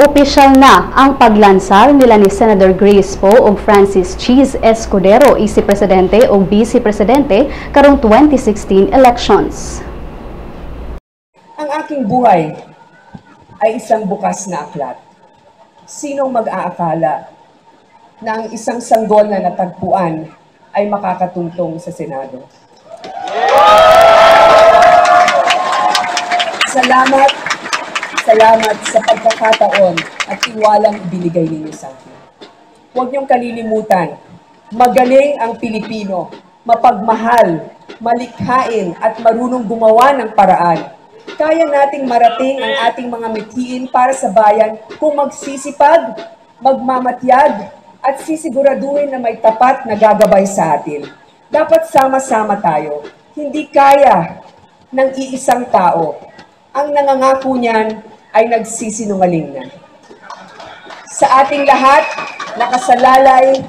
Opisyal na ang paglansar nila ni Senator Grace Poe ug Francis Cheese Escudero, Isi Presidente ug Vice Presidente karong 2016 elections. Ang aking buhay ay isang bukas na aklat. Sinong mag-aakala na ang isang sanggol na natagpuan ay makakatungtong sa Senado? Salamat Salamat sa pagkakataon at tiwalang ibinigay ninyo sa akin. Huwag niyong kalilimutan, magaling ang Pilipino, mapagmahal, malikhain at marunong gumawa ng paraan. Kaya nating marating ang ating mga mithiin para sa bayan kung magsisipag, magmamatyag, at sisiguraduhin na may tapat na gagabay sa atin. Dapat sama-sama tayo. Hindi kaya ng iisang tao. Ang nangangako niyan ay nagsisinungaling na. Sa ating lahat, nakasalalay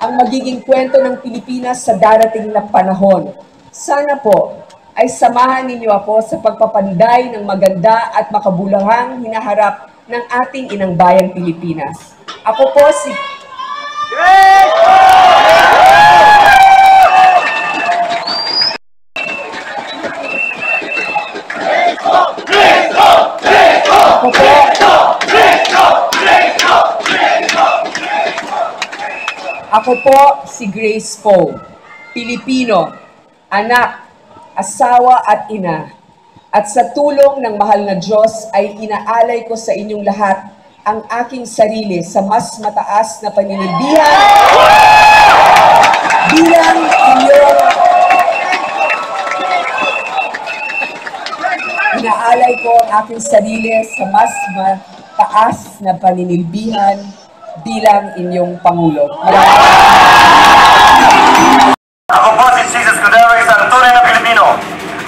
ang magiging kwento ng Pilipinas sa darating na panahon. Sana po ay samahan ninyo ako sa pagpapanday ng maganda at makabulahang hinaharap ng ating inang bayang Pilipinas. Ako po si... Great! Ako po si Grace Poe, Pilipino, anak, asawa at ina. At sa tulong ng mahal na Diyos ay inaalay ko sa inyong lahat ang aking sarili sa mas mataas na paninilbihan bilang inyong inaalay ko ang aking sarili sa mas mataas na paninilbihan bilang inyong Pangulo. Ako po si Jesus Cudero, isang na Pilipino.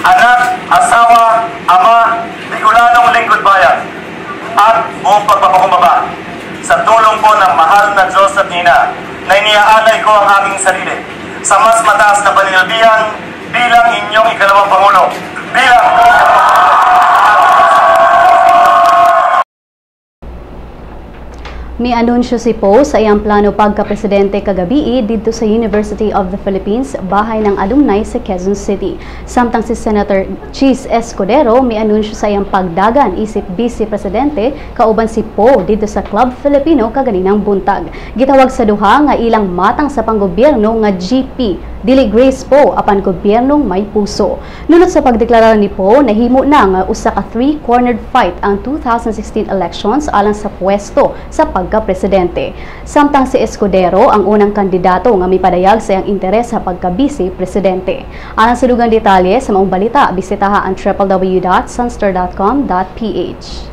Anak, asawa, ama, Bicolanong lingkod bayan. At buong pagpapakumbaba. Sa tulong po ng mahal na Diyos at Nina, na iniaalay ko ang aking sarili sa mas mataas na paninilbihan bilang inyong ikalawang Pangulo. Bilang Mi anunsyo si Poe sa iyang plano pagka-presidente kagabi dito sa University of the Philippines, bahay ng alumni sa Quezon City. Samtang si Senator Cheese Escudero mi anunsyo sa iyang pagdagan isip Vice Presidente kauban si Poe dito sa Club Filipino kaganinang buntag. Gitawag sa duha nga ilang matang sa panggobyerno nga GP dili Grace po apan gobyernong may puso. Nunot sa pagdeklarara ni Po, nahimo na nga usa ka three-cornered fight ang 2016 elections alang sa pwesto sa pagka-presidente. Samtang si Escudero ang unang kandidato nga mipadayag sa iyang interes sa pagka-vice presidente. Alang sa dugang detalye sa maong balita, bisitaha ang www.sunstar.com.ph.